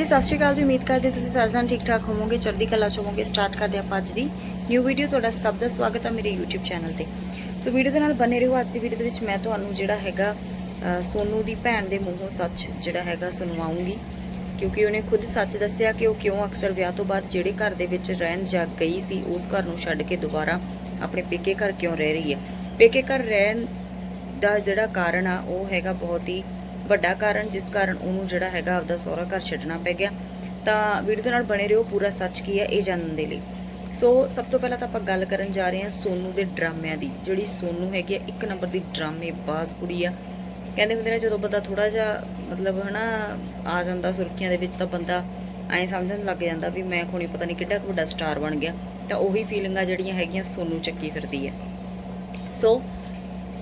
ਜੀ ਸਤਿ ਸ਼੍ਰੀ ਅਕਾਲ ਜੀ ਉਮੀਦ ਕਰਦੇ ਤੁਸੀਂ ਸਾਰੇ ਜਣ ਠੀਕ ਠਾਕ ਹੋਵੋਗੇ ਚੜ੍ਹਦੀ ਕਲਾ ਚ ਹੋਵੋਗੇ ਸਟਾਰਟ ਕਰਦੇ ਹਾਂ ਆਪਾਂ ਅੱਜ ਦੀ ਨਿਊ ਵੀਡੀਓ ਤੁਹਾਡਾ ਸਭ ਦਾ ਸਵਾਗਤ ਹੈ ਮੇਰੇ YouTube ਚੈਨਲ ਤੇ। ਸੋ ਵੀਡੀਓ ਦੇ ਨਾਲ ਬਨੇ ਰਹੋ ਅੱਜ ਦੀ ਵੀਡੀਓ ਦੇ ਵਿੱਚ ਮੈਂ ਤੁਹਾਨੂੰ ਜਿਹੜਾ ਹੈਗਾ ਅ, ਸੋਨੂ ਦੀ ਭੈਣ ਦੇ ਮੂੰਹੋਂ ਸੱਚ ਜਿਹੜਾ ਹੈਗਾ ਸੁਣਵਾਉਂਗੀ। ਕਿਉਂਕਿ ਉਹਨੇ ਖੁਦ ਸੱਚ ਦੱਸਿਆ ਕਿ ਉਹ ਕਿਉਂ ਅਕਸਰ ਵਿਆਹ ਤੋਂ ਬਾਅਦ ਜਿਹੜੇ ਘਰ ਦੇ ਵਿੱਚ ਰਹਿਣ ਜਾ ਗਈ ਸੀ ਉਸ ਘਰ ਨੂੰ ਛੱਡ ਕੇ ਦੁਬਾਰਾ ਆਪਣੇ ਪੇਕੇ ਘਰ ਕਿਉਂ ਰਹਿ ਰਹੀ ਹੈ? ਪੇਕੇ ਘਰ ਰਹਿਣ ਦਾ ਜਿਹੜਾ ਕਾਰਨ ਆ ਉਹ ਹੈਗਾ ਬਹੁਤ ਹੀ ਵੱਡਾ ਕਾਰਨ, ਜਿਸ ਕਾਰਨ ਉਹਨੂੰ ਜਿਹੜਾ ਹੈਗਾ ਆਪਦਾ ਸਹੁਰਾ ਘਰ ਛੱਡਣਾ ਪੈ ਗਿਆ, ਤਾਂ ਵੀਡੀਓ ਦੇ ਨਾਲ ਬਣੇ ਰਹੋ, ਪੂਰਾ ਸੱਚ ਕੀ ਹੈ, ਇਹ ਜਾਣਨ ਦੇ ਲਈ। ਸੋ, ਸਭ ਤੋਂ ਪਹਿਲਾਂ ਤਾਂ ਆਪਾਂ ਗੱਲ ਕਰਨ ਜਾ ਰਹੇ ਹਾਂ ਸੋਨੂ ਦੇ ਡਰਾਮਿਆਂ ਦੀ, ਜਿਹੜੀ ਸੋਨੂ ਹੈਗੀ ਆ, ਇੱਕ ਨੰਬਰ ਦੀ ਡਰਾਮੇ ਬਾਜ਼ ਕੁੜੀ ਆ। ਕਹਿੰਦੇ ਹੁੰਦੇ ਨੇ, ਜਦੋਂ ਬੰਦਾ ਥੋੜਾ ਜਿਹਾ ਮਤਲਬ ਹਨਾ, ਆ ਜਾਂਦਾ ਸੁਰਖੀਆਂ ਦੇ ਵਿੱਚ ਤਾਂ ਬੰਦਾ ਐਂ ਸਮਝਣ ਲੱਗ ਜਾਂਦਾ ਵੀ ਮੈਂ ਖੋਣੀ ਪਤਾ ਨਹੀਂ ਕਿੱਡਾ ਕੁ ਵੱਡਾ ਸਟਾਰ ਬਣ ਗਿਆ, ਤਾਂ ਉਹੀ ਫੀਲਿੰਗਾਂ ਜਿਹੜੀਆਂ ਹੈਗੀਆਂ ਸੋਨੂ ਚੱਕੀ ਫਿਰਦੀ ਹੈ। ਸੋ,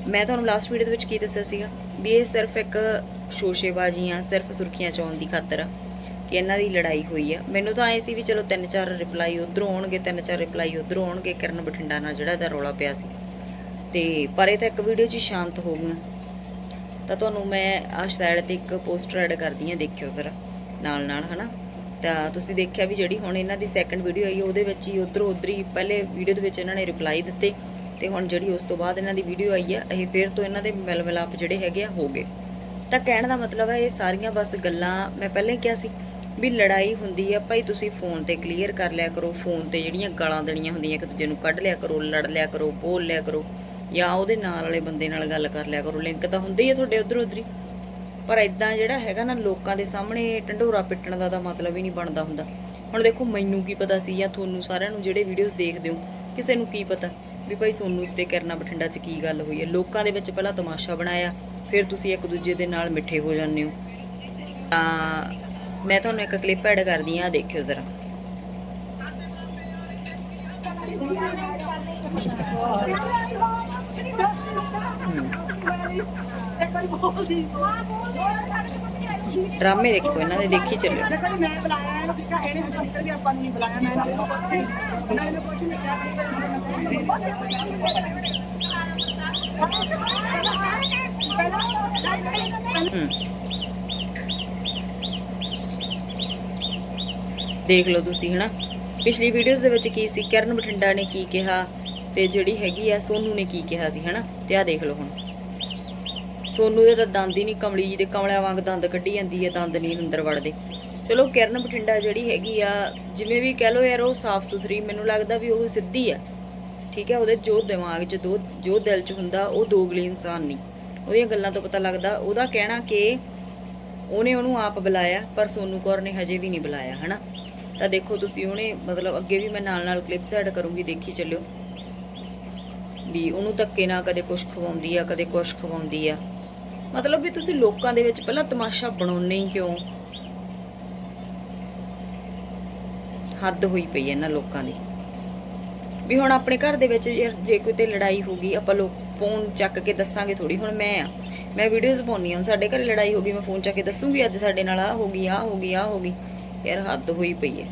ਮੈਂ ਤੁਹਾਨੂੰ ਲਾਸਟ ਵੀਡੀਓ ਦੇ ਵਿੱਚ ਕੀ ਦੱਸਿਆ ਸੀਗਾ ਵੀ ਇਹ ਸਿਰਫ ਇੱਕ ਸ਼ੋਸ਼ੇਬਾਜ਼ੀਆਂ ਸਿਰਫ ਸੁਰਖੀਆਂ ਚਾਉਣ ਦੀ ਖਾਤਰ ਆ ਕਿ ਇਹਨਾਂ ਦੀ ਲੜਾਈ ਹੋਈ ਆ। ਮੈਨੂੰ ਤਾਂ ਐ ਸੀ ਵੀ ਚਲੋ ਤਿੰਨ ਚਾਰ ਰਿਪਲਾਈ ਉਧਰੋਂ ਆਉਣਗੇ, ਤਿੰਨ ਚਾਰ ਰਿਪਲਾਈ ਉਧਰੋਂ ਆਉਣਗੇ, ਕਰਨ ਬਠਿੰਡਾ ਨਾਲ ਜਿਹੜਾ ਇਹਦਾ ਰੌਲਾ ਪਿਆ ਸੀ। ਤੇ ਪਰ ਇਹ ਤਾਂ ਇੱਕ ਵੀਡੀਓ 'ਚ ਸ਼ਾਂਤ ਹੋ ਗਈਆਂ ਤਾਂ ਤੁਹਾਨੂੰ ਮੈਂ ਆ ਸਾਈਡ ਤੇ ਇੱਕ ਪੋਸਟਰ ਐਡ ਕਰਦੀ ਆ ਦੇਖਿਓ ਜ਼ਰਾ, ਨਾਲ ਨਾਲ, ਹਨਾ? ਤਾਂ ਤੁਸੀਂ ਦੇਖਿਆ ਵੀ ਜਿਹੜੀ ਹੁਣ ਇਹਨਾਂ ਦੀ ਸੈਕੰਡ ਵੀਡੀਓ ਆਈ, ਉਹਦੇ ਵਿੱਚ ਹੀ ਉਧਰ ਉਧਰ ਹੀ ਪਹਿਲੇ ਵੀਡੀਓ ਦੇ ਵਿੱਚ ਇਹਨਾਂ ਨੇ ਰਿਪਲਾਈ ਦਿੱਤੇ। ਤੇ ਹੁਣ ਜਿਹੜੀ ਉਸ ਤੋਂ ਬਾਅਦ ਇਹਨਾਂ ਦੀ ਵੀਡੀਓ ਆਈ ਆ, ਇਹ ਫਿਰ ਤੋਂ ਇਹਨਾਂ ਦੇ ਮਿਲ ਮਿਲਾਪ ਜਿਹੜੇ ਹੈਗੇ ਆ, ਹੋ ਗਏ। ਤਾਂ ਕਹਿਣ ਦਾ ਮਤਲਬ ਹੈ ਇਹ ਸਾਰੀਆਂ ਬਸ ਗੱਲਾਂ ਮੈਂ ਪਹਿਲਾਂ ਹੀ ਕਿਹਾ ਸੀ ਵੀ ਲੜਾਈ ਹੁੰਦੀ ਆ, ਭਾਈ ਤੁਸੀਂ ਫੋਨ ਤੇ ਕਲੀਅਰ ਕਰ ਲਿਆ ਕਰੋ ਫੋਨ ਤੇ ਜਿਹੜੀਆਂ ਗਾਲਾਂ ਦੇਣੀਆਂ ਹੁੰਦੀਆਂ ਇੱਕ ਦੂਜੇ ਨੂੰ ਕੱਢ ਲਿਆ ਕਰੋ, ਲੜ ਲਿਆ ਕਰੋ, ਬੋਲ ਲਿਆ ਕਰੋ ਜਾਂ ਉਹਦੇ ਨਾਲ ਵਾਲੇ ਬੰਦੇ ਨਾਲ ਗੱਲ ਕਰ ਲਿਆ ਕਰੋ ਲਿੰਕ ਤਾਂ ਹੁੰਦੇ ਹੀ ਆ ਤੁਹਾਡੇ ਉਧਰ ਉਧਰ। ਹੀ ਪਰ ਇਦਾਂ ਜਿਹੜਾ ਹੈਗਾ ਨਾ ਲੋਕਾਂ ਦੇ ਸਾਹਮਣੇ ਢੰਡੋਰਾ ਪਿੱਟਣ ਦਾ ਤਾਂ ਮਤਲਬ ਹੀ ਨਹੀਂ ਬਣਦਾ ਹੁੰਦਾ। ਹੁਣ ਦੇਖੋ ਮੈਨੂੰ ਕੀ ਪਤਾ ਸੀ ਜਾਂ ਤੁਹਾਨੂੰ ਸਾਰਿਆਂ ਨੂੰ ਜਿਹੜੇ ਵੀਡੀਓਜ਼ ਦੇਖਦੇ ਹੋ, ਕਿਸੇ ਨੂੰ ਕੀ ਪਤਾ ਵੀ ਭਾਈ ਸੋਨੂ ਚ ਤੇ ਕਰਨਾ ਬਠਿੰਡਾ ਚ ਕੀ ਗੱਲ ਹੋਈ ਹੈ ਲੋਕਾਂ ਦੇ ਵਿੱਚ ਪਹਿਲਾਂ ਤਮਾਸ਼ਾ ਬਣਾਇਆ ਫਿਰ ਤੁਸੀਂ ਇੱਕ ਦੂਜੇ ਦੇ ਨਾਲ ਮਿੱਠੇ ਹੋ ਜਾਂਦੇ ਹੋ। ਤਾਂ ਮੈਂ ਤੁਹਾਨੂੰ ਇੱਕ ਕਲਿੱਪ ਐਡ ਕਰਦੀ ਆ ਦੇਖਿਓ ਜ਼ਰਾ। ਡਰਾਮੇ ਦੇਖੋ, ਇਹਨਾਂ ਦੇ ਦੇਖੀ ਚੱਲਿਓ ਮੈਂ ਬੁਲਾਇਆ ਇਹਨੂੰ ਕਿਹਾ ਇਹਨੇ ਹਜੇ ਨਿਕਲ ਆਪਾਂ ਨੂੰ ਨਹੀਂ ਬੁਲਾਇਆ ਮੈਂ ਇਹਨੂੰ ਕੁਝ ਨਹੀਂ ਹਮ। ਦੇਖ ਲਓ ਤੁਸੀਂ, ਹਨਾ? ਪਿਛਲੀ ਵੀਡੀਓਜ਼ ਦੇ ਵਿੱਚ ਕੀ ਸੀ? ਕਰਨ ਬਠਿੰਡਾ ਨੇ ਕੀ ਕਿਹਾ ਤੇ ਜਿਹੜੀ ਹੈਗੀ ਆ, ਸੋਨੂ ਨੇ ਕੀ ਕਿਹਾ ਸੀ, ਹਨਾ? ਤੇ ਆ ਦੇਖ ਲਓ ਹੁਣ। ਸੋਨੂ ਦੇ ਤਾਂ ਦੰਦ ਹੀ ਨਹੀਂ, ਕਮਲੀ ਜੀ ਦੇ ਕਮਲਿਆਂ ਵਾਂਗ ਦੰਦ ਕੱਢੀ ਜਾਂਦੀ ਹੈ ਦੰਦ ਨਹੀਂ ਅੰਦਰ ਵੜਦੇ। ਚਲੋ, ਕਿਰਨ ਬਠਿੰਡਾ ਜਿਹੜੀ ਹੈਗੀ ਆ, ਜਿਵੇਂ ਵੀ ਕਹਿ ਲਓ ਯਾਰ, ਉਹ ਸਾਫ਼ ਸੁਥਰੀ, ਮੈਨੂੰ ਲੱਗਦਾ ਵੀ ਉਹ ਸਿੱਧੀ ਆ। ਠੀਕ ਹੈ ਉਹਦੇ ਜੋ ਦਿਮਾਗ 'ਚ, ਦੋ ਜੋ ਦਿਲ 'ਚ ਹੁੰਦਾ, ਉਹ ਦੋਗਲੀ ਇਨਸਾਨ ਨਹੀਂ। ਉਹਦੀਆਂ ਗੱਲਾਂ ਤੋਂ ਪਤਾ ਲੱਗਦਾ, ਉਹਦਾ ਕਹਿਣਾ ਕਿ ਉਹਨੇ ਉਹਨੂੰ ਆਪ ਬੁਲਾਇਆ, ਪਰ ਸੋਨੂ ਕੌਰ ਨੇ ਹਜੇ ਵੀ ਨਹੀਂ ਬੁਲਾਇਆ, ਹਨਾ? ਤਾਂ ਦੇਖੋ ਤੁਸੀਂ ਉਹਨੇ, ਮਤਲਬ ਅੱਗੇ ਵੀ ਮੈਂ ਨਾਲ ਨਾਲ ਕਲਿੱਪਸ ਐਡ ਕਰੂੰਗੀ, ਦੇਖੀ ਚੱਲਿਓ। ਵੀ ਉਹਨੂੰ ਧੱਕੇ ਨਾਲ ਕਦੇ ਕੁਛ ਖਵਾਉਂਦੀ ਆ, ਕਦੇ ਕੁਛ ਖਵਾਉਂਦੀ ਆ। ਮਤਲਬ ਵੀ ਤੁਸੀਂ ਲੋਕਾਂ ਦੇ ਵਿੱਚ ਪਹਿਲਾਂ ਤਮਾਸ਼ਾ ਬਣਾਉਣੇ ਹੀ ਕਿਉਂ? ਹੱਦ ਹੋਈ ਪਈ ਹੈ ਇਹਨਾਂ ਲੋਕਾਂ ਦੀ। ਵੀ ਹੁਣ ਆਪਣੇ ਘਰ ਦੇ ਵਿੱਚ ਜੇ ਕੋਈ ਤੇ ਲੜਾਈ ਹੋ ਗਈ, ਆਪਾਂ ਲੋਕ ਫੋਨ ਚੱਕ ਕੇ ਦੱਸਾਂਗੇ ਥੋੜੀ ਹੁਣ ਮੈਂ ਆ। ਮੈਂ ਵੀਡੀਓਜ਼ ਪਾਉਣੀ ਆ ਸਾਡੇ ਘਰੇ ਲੜਾਈ ਹੋ ਗਈ, ਮੈਂ ਫੋਨ ਚੱਕ ਕੇ ਦੱਸੂਗੀ ਅੱਜ ਸਾਡੇ ਨਾਲ ਆ ਹੋ ਗਈ ਆ ਹੋ ਗਈ ਆ ਹੋ ਗਈ। ਯਾਰ ਹੱਦ ਹੋਈ ਪਈ ਹੈ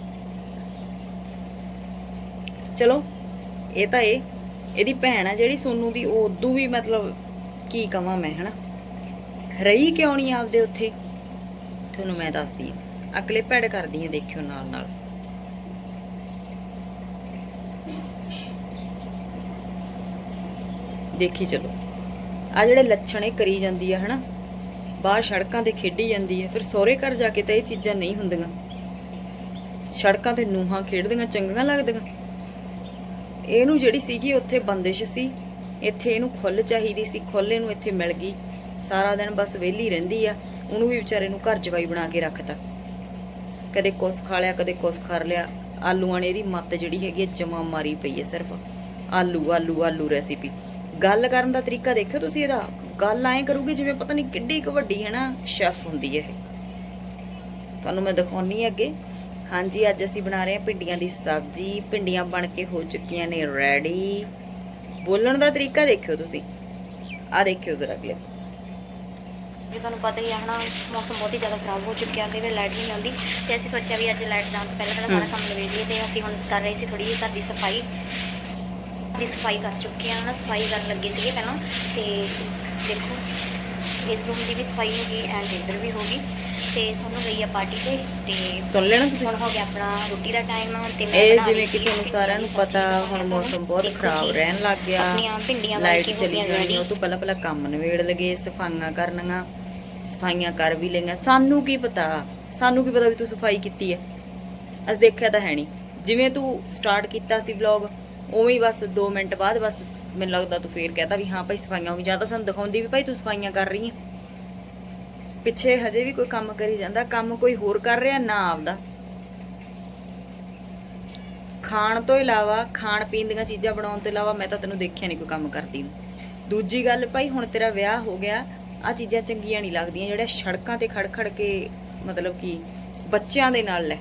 ਚਲੋ, ਇਹ ਤਾਂ ਇਹ, ਇਹਦੀ ਭੈਣ ਆ ਜਿਹੜੀ ਸੋਨੂ ਦੀ ਉਹ ਉਦੋਂ ਵੀ ਮਤਲਬ ਕੀ ਕਵਾਂ ਮੈਂ, ਹਨਾ? ਰਹੀ ਕਿਉਂ ਨਹੀਂ ਆਪਦੇ ਉੱਥੇ? ਤੁਹਾਨੂੰ ਮੈਂ ਦੱਸਦੀ ਆ। ਅਗਲੇ ਭੈੜ ਕਰਦੀ ਆ, ਦੇਖਿਓ ਨਾਲ ਨਾਲ ਦੇਖੀ ਚਲੋ। ਆ ਜਿਹੜੇ ਲੱਛਣ ਇਹ ਕਰੀ ਜਾਂਦੀ ਆ, ਹਨਾ? ਬਾਹਰ ਸੜਕਾਂ ਤੇ ਖੇਡੀ ਜਾਂਦੀ ਹੈ ਫਿਰ ਸਹੁਰੇ ਘਰ ਜਾ ਕੇ ਤਾਂ ਇਹ ਚੀਜ਼ਾਂ ਨਹੀਂ ਹੁੰਦੀਆਂ। ਸੜਕਾਂ ਤੇ ਨੂਹਾਂ ਖੇਡਦੀਆਂ, ਚੰਗੀਆਂ ਲੱਗਦੀਆਂ। ਇਹਨੂੰ ਜਿਹੜੀ ਸੀਗੀ ਉੱਥੇ ਬੰਦਿਸ਼ ਸੀ, ਇੱਥੇ ਇਹਨੂੰ ਖੁੱਲ ਚਾਹੀਦੀ ਸੀ ਖੁੱਲ ਨੂੰ ਇੱਥੇ ਮਿਲ ਗਈ। ਸਾਰਾ ਦਿਨ ਬਸ ਵਿਹਲੀ ਰਹਿੰਦੀ ਆ, ਉਹਨੂੰ ਵੀ ਵਿਚਾਰੇ ਨੂੰ ਘਰ ਜਵਾਈ ਬਣਾ ਕੇ ਰੱਖਤਾ। ਕਦੇ ਕੁਸ ਖਾ ਲਿਆ, ਕਦੇ ਕੁਸ ਕਰ ਲਿਆ। ਆਲੂਆਂ ਨੇ ਇਹਦੀ ਮੱਤ ਜਿਹੜੀ ਹੈਗੀ ਹੈ ਜਮਾ ਮਾਰੀ ਪਈ ਹੈ ਸਿਰਫ। ਆਲੂ ਆਲੂ ਆਲੂ ਰੈਸਿਪੀ ਗੱਲ ਕਰਨ ਦਾ ਤਰੀਕਾ ਦੇਖਿਓ ਤੁਸੀਂ ਇਹਦਾ। ਗੱਲ ਐਂ ਕਰੂਗੀ ਜਿਵੇਂ ਪਤਾ ਨਹੀਂ ਕਿੱਡੀ ਕੁ ਵੱਡੀ ਹੈ ਨਾ ਸ਼ੈਫ ਹੁੰਦੀ ਹੈ ਇਹ। ਤੁਹਾਨੂੰ ਮੈਂ ਦਿਖਾਉਣੀ ਹੈ ਅੱਗੇ। ਹਾਂਜੀ ਅੱਜ ਅਸੀਂ ਬਣਾ ਰਹੇ ਹਾਂ ਭਿੰਡੀਆਂ ਦੀ ਸਬਜ਼ੀ। ਭਿੰਡੀਆਂ ਬਣ ਕੇ ਹੋ ਚੁੱਕੀਆਂ ਨੇ ਰੈਡੀ ਬੋਲਣ ਦਾ ਤਰੀਕਾ ਦੇਖਿਓ ਤੁਸੀਂ। ਆ ਦੇਖਿਓ ਜ਼ਰਾ ਕਲਿੱਪ ਜੇ ਤੁਹਾਨੂੰ ਪਤਾ ਹੀ ਆ ਹਨਾ ਮੌਸਮ ਬਹੁਤ ਹੀ ਜ਼ਿਆਦਾ ਖਰਾਬ ਹੋ ਚੁੱਕਿਆ ਤੇ ਲਾਈਟ ਨਹੀਂ ਆਉਂਦੀ। ਤੇ ਅਸੀਂ ਸੋਚਿਆ ਵੀ ਅੱਜ ਲਾਈਟ ਜਾਣ ਤੋਂ ਪਹਿਲਾਂ ਪਹਿਲਾਂ ਸਾਰਾ ਕੰਮ ਨਿਬੇੜ ਲਈਏ ਤੇ ਅਸੀਂ ਹੁਣ ਕਰ ਰਹੇ ਸੀ ਥੋੜੀ ਜਿਹੀ ਘਰ ਦੀ ਸਫ਼ਾਈ। ਦੀ ਸਫ਼ਾਈ ਕਰ ਚੁੱਕੇ ਹਨਾ ਸਫ਼ਾਈ ਕਰਨ ਲੱਗੇ ਸੀਗੇ ਪਹਿਲਾਂ ਤੇ ਦੇਖੋ ਇਸ ਰੂਮ ਦੀ ਵੀ ਸਫ਼ਾਈ ਹੋ ਗਈ ਐਂਡ ਇੱਧਰ ਵੀ ਹੋ ਗਈ ਤੇ ਸਾਨੂੰ ਗਈ ਆ ਪਾਰਟੀ ਤੇ ਤੇ ਸੁਣ ਲੈਣਾ ਤੁਸੀਂ? ਹੁਣ ਹੋ ਗਿਆ ਆਪਣਾ ਰੋਟੀ ਦਾ ਟਾਈਮ ਤੇ ਮੈਂ ਇਹ ਜਿਵੇਂ ਕਿ ਤੁਹਾਨੂੰ ਸਾਰਿਆਂ ਨੂੰ ਪਤਾ ਹੁਣ ਮੌਸਮ ਬਹੁਤ ਖਰਾਬ ਰਹਿਣ ਲੱਗ ਗਿਆ। ਆਪਣੀਆਂ ਭਿੰਡੀਆਂ ਲਾਈਟ ਚਲੀ ਜਾਣੀ। ਉਹ ਤੋਂ ਪਹਿਲਾਂ ਪਹਿਲਾਂ ਕੰਮ ਨਵੇੜ ਲਗੇ ਸਫਾਈਆਂ ਕਰਨੀਆਂ ਸਫਾਈਆਂ ਕਰ ਵੀ ਲਈਆਂ। ਸਾਨੂੰ ਕੀ ਪਤਾ? ਸਾਨੂੰ ਕੀ ਪਤਾ ਵੀ ਤੂੰ ਸਫ਼ਾਈ ਕੀਤੀ ਹੈ? ਅਸੀਂ ਦੇਖਿਆ ਤਾਂ ਹੈ ਨਹੀਂ। ਜਿਵੇਂ ਤੂੰ ਸਟਾਰਟ ਕੀਤਾ ਸੀ ਵਲੌਗ ਉਵੇਂ ਹੀ ਬਸ 2 ਮਿੰਟ ਬਾਅਦ ਬਸ ਮੈਨੂੰ ਲੱਗਦਾ ਤੂੰ ਫੇਰ ਕਹਤਾ ਵੀ ਹਾਂ ਭਾਈ ਸਫਾਈਆਂ ਹੋ ਗਈਆਂ ਜਾਂ ਤਾਂ ਸਾਨੂੰ ਦਿਖਾਉਂਦੀ ਵੀ ਭਾਈ ਤੂੰ ਸਫਾਈਆਂ ਕਰ ਰਹੀ ਹੈ ਪਿੱਛੇ ਹਜੇ ਵੀ ਕੋਈ ਕੰਮ ਕਰੀ ਜਾਂਦਾ, ਕੰਮ ਕੋਈ ਹੋਰ ਕਰ ਰਿਹਾ ਨਾ ਆਪਦਾ। ਖਾਣ ਤੋਂ ਇਲਾਵਾ, ਖਾਣ ਪੀਣ ਦੀਆਂ ਚੀਜ਼ਾਂ ਬਣਾਉਣ ਤੋਂ ਇਲਾਵਾ ਮੈਂ ਤਾਂ ਤੈਨੂੰ ਦੇਖਿਆ ਨਹੀਂ ਕੋਈ ਕੰਮ ਕਰਦੀ ਦੂਜੀ ਗੱਲ ਭਾਈ ਹੁਣ ਤੇਰਾ ਵਿਆਹ ਹੋ ਗਿਆ ਆ ਚੀਜ਼ਾਂ ਚੰਗੀਆਂ ਨਹੀਂ ਲੱਗਦੀਆਂ, ਜਿਹੜੀਆਂ ਸੜਕਾਂ ਤੇ ਖੜ ਖੜ ਕੇ ਮਤਲਬ ਕਿ ਬੱਚਿਆਂ ਦੇ ਨਾਲ ਲੈ।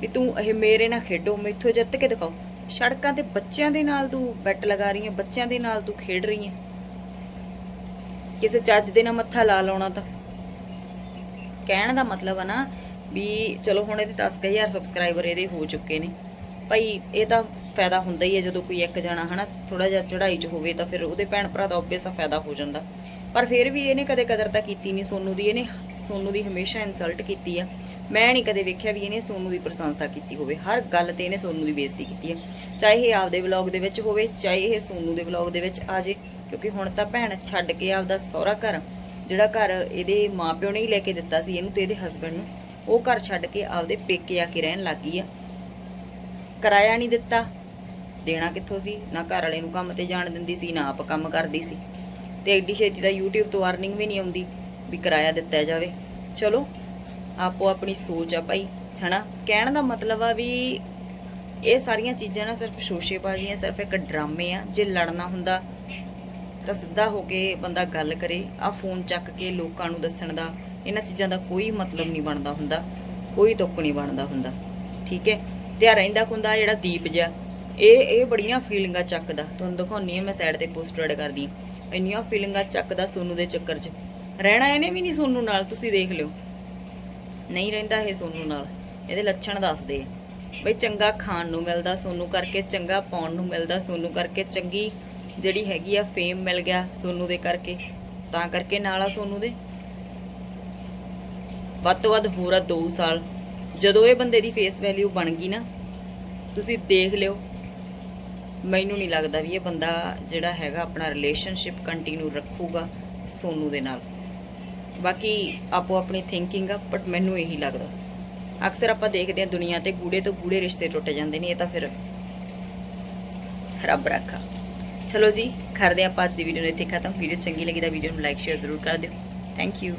ਵੀ ਤੂੰ ਇਹ ਮੇਰੇ ਨਾਲ ਖੇਡੋ, ਮੈਥੋਂ ਜਿੱਤ ਕੇ ਦਿਖਾਓ। ਸੜਕਾਂ ਤੇ ਬੱਚਿਆਂ ਦੇ ਨਾਲ ਤੂੰ ਬੈਟ ਲਗਾ ਰਹੀ ਹੈ ਬੱਚਿਆਂ ਦੇ ਨਾਲ ਤੂੰ ਖੇਡ ਰਹੀ ਹੈ ਕਿਸੇ ਚੱਜ ਦੇ ਨਾਲ ਮੱਥਾ ਲਾ ਲਾਉਣਾ ਤਾਂ। ਕਹਿਣ ਦਾ ਮਤਲਬ ਆ ਨਾ ਵੀ ਚਲੋ ਹੁਣ ਇਹਦੇ 10000 ਸਬਸਕ੍ਰਾਈਬਰ ਇਹਦੇ ਹੋ ਚੁੱਕੇ ਨੇ। ਭਾਈ ਇਹ ਤਾਂ ਫਾਇਦਾ ਹੁੰਦਾ ਹੀ ਹੈ ਜਦੋਂ ਕੋਈ ਇੱਕ ਜਣਾ ਹਨਾ ਥੋੜਾ ਜਿਹਾ ਚੜਾਈ 'ਚ ਹੋਵੇ ਤਾਂ ਫਿਰ ਉਹਦੇ ਭੈਣ ਭਰਾ ਦਾ ਆਬਵੀਅਸ ਫਾਇਦਾ ਹੋ ਜਾਂਦਾ। ਪਰ ਫਿਰ ਵੀ ਇਹਨੇ ਕਦੇ ਕਦਰ ਤਾਂ ਕੀਤੀ ਨਹੀਂ ਸੋਨੂ ਦੀ, ਇਹਨੇ ਸੋਨੂ ਦੀ ਹਮੇਸ਼ਾ ਇਨਸਲਟ ਕੀਤੀ ਆ। ਮੈਂ ਨਹੀਂ ਕਦੇ ਵੇਖਿਆ ਵੀ ਇਹਨੇ ਸੋਨੂ ਦੀ ਪ੍ਰਸ਼ੰਸਾ ਕੀਤੀ ਹੋਵੇ। ਹਰ ਗੱਲ ਤੇ ਇਹਨੇ ਸੋਨੂ ਦੀ ਬੇਇੱਜ਼ਤੀ ਕੀਤੀ ਹੈ। ਚਾਹੇ ਇਹ ਆਪਦੇ ਵਲੌਗ ਦੇ ਵਿੱਚ ਹੋਵੇ, ਚਾਹੇ ਇਹ ਸੋਨੂ ਦੇ ਵਲੌਗ ਦੇ ਵਿੱਚ ਆ ਜੇ, ਕਿਉਂਕਿ ਹੁਣ ਤਾਂ ਭੈਣ ਛੱਡ ਕੇ ਆਪਦਾ ਸਹੁਰਾ ਘਰ, ਜਿਹੜਾ ਘਰ ਇਹਦੇ ਮਾਪਿਓ ਨੇ ਹੀ ਲੈ ਕੇ ਦਿੱਤਾ ਸੀ, ਇਹਨੂੰ ਤੇ ਇਹਦੇ ਹਸਬੰਡ ਨੂੰ, ਉਹ ਘਰ ਛੱਡ ਕੇ ਆਪਦੇ ਪੇਕੇ ਆ ਕੇ ਰਹਿਣ ਲੱਗੀ ਆ। ਕਿਰਾਇਆ ਨਹੀਂ ਦਿੱਤਾ, ਦੇਣਾ ਕਿੱਥੋਂ ਸੀ? ਨਾ ਘਰ ਵਾਲੇ ਨੂੰ ਕੰਮ ਤੇ ਜਾਣ ਦਿੰਦੀ ਸੀ, ਨਾ ਆਪ ਕੰਮ ਕਰਦੀ ਸੀ। ਤੇ ਐਡੀ ਛੇਤੀ ਤਾਂ YouTube ਤੋਂ ਅਰਨਿੰਗ ਵੀ ਨਹੀਂ ਆਉਂਦੀ ਵੀ ਕਿਰਾਇਆ ਦਿੱਤਾ ਜਾਵੇ। ਚਲੋ ਆਪੋ ਆਪਣੀ ਸੋਚ ਆ ਭਾਈ, ਹਨਾ? ਕਹਿਣ ਦਾ ਮਤਲਬ ਆ ਵੀ ਇਹ ਸਾਰੀਆਂ ਚੀਜ਼ਾਂ ਨਾ ਸਿਰਫ ਸੋਸ਼ੇਬਾਜ਼ੀਆਂ ਸਿਰਫ ਇੱਕ ਡਰਾਮੇ ਆ। ਜੇ ਲੜਨਾ ਹੁੰਦਾ ਤਾਂ ਸਿੱਧਾ ਹੋ ਕੇ ਬੰਦਾ ਗੱਲ ਕਰੇ ਆ ਫੋਨ ਚੱਕ ਕੇ ਲੋਕਾਂ ਨੂੰ ਦੱਸਣ ਦਾ, ਇਹਨਾਂ ਚੀਜ਼ਾਂ ਦਾ ਕੋਈ ਮਤਲਬ ਨਹੀਂ ਬਣਦਾ ਹੁੰਦਾ, ਕੋਈ ਤੁੱਕ ਨਹੀਂ ਬਣਦਾ ਹੁੰਦਾ, ਠੀਕ ਹੈ? ਤੇ ਆ ਰਹਿੰਦਾ ਹੁੰਦਾ ਜਿਹੜਾ ਦੀਪ ਜਿਹਾ। ਇਹ ਇਹ ਬੜੀਆਂ ਫੀਲਿੰਗਾਂ ਚੱਕਦਾ ਤੁਹਾਨੂੰ ਦਿਖਾਉਣੀ ਹੈ ਮੈਂ ਸਾਈਡ ਤੇ ਪੋਸਟ ਕਰਦੀ ਹਾਂ। ਇੰਨੀਆਂ ਫੀਲਿੰਗਾਂ ਚੱਕਦਾ ਸੋਨੂ ਦੇ ਚੱਕਰ 'ਚ। ਰਹਿਣਾ ਇਹਨੇ ਵੀ ਨਹੀਂ ਸੋਨੂ ਨਾਲ, ਤੁਸੀਂ ਦੇਖ ਲਿਓ। ਨਹੀਂ ਰਹਿੰਦਾ ਇਹ ਸੋਨੂ ਨਾਲ। ਇਹਦੇ ਲੱਛਣ ਦੱਸਦੇ। ਬਈ ਚੰਗਾ ਖਾਣ ਨੂੰ ਮਿਲਦਾ ਸੋਨੂ ਕਰਕੇ, ਚੰਗਾ ਪਾਉਣ ਨੂੰ ਮਿਲਦਾ ਸੋਨੂ ਕਰਕੇ, ਚੰਗੀ ਜਿਹੜੀ ਹੈਗੀ ਆ ਫੇਮ ਮਿਲ ਗਿਆ ਸੋਨੂ ਦੇ ਕਰਕੇ। ਤਾਂ ਕਰਕੇ ਨਾਲ ਆ ਸੋਨੂ ਦੇ। ਵੱਧ ਤੋਂ ਵੱਧ ਹੋਰ ਆ 2 ਸਾਲ। ਜਦੋਂ ਇਹ ਬੰਦੇ ਦੀ ਫੇਸ ਵੈਲਿਊ ਬਣ ਗਈ ਨਾ, ਤੁਸੀਂ ਦੇਖ ਲਿਓ। ਮੈਨੂੰ ਨਹੀਂ ਲੱਗਦਾ ਵੀ ਇਹ ਬੰਦਾ ਜਿਹੜਾ ਹੈਗਾ ਆਪਣਾ ਰਿਲੇਸ਼ਨਸ਼ਿਪ ਕੰਟੀਨਿਊ ਰੱਖੂਗਾ ਸੋਨੂ ਦੇ ਨਾਲ। ਬਾਕੀ ਆਪੋ ਆਪਣੀ ਥਿੰਕਿੰਗ ਆ ਬਟ ਮੈਨੂੰ ਇਹੀ ਲੱਗਦਾ। ਅਕਸਰ ਆਪਾਂ ਦੇਖਦੇ ਹਾਂ ਦੁਨੀਆ ਤੇ ਗੂੜੇ ਤੋਂ ਗੂੜੇ ਰਿਸ਼ਤੇ ਟੁੱਟ ਜਾਂਦੇ ਨੇ, ਇਹ ਤਾਂ ਫਿਰ ਰੱਬ ਰੱਖਾ। ਚਲੋ ਜੀ, ਕਰਦੇ ਹਾਂ ਆਪਾਂ ਅੱਜ ਦੀ ਵੀਡੀਓ ਨੂੰ ਇੱਥੇ ਖਤਮ। ਵੀਡੀਓ ਚੰਗੀ ਲੱਗੀ ਤਾਂ ਵੀਡੀਓ ਨੂੰ ਲਾਈਕ ਸ਼ੇਅਰ ਜ਼ਰੂਰ ਕਰ ਦਿਓ। Thank you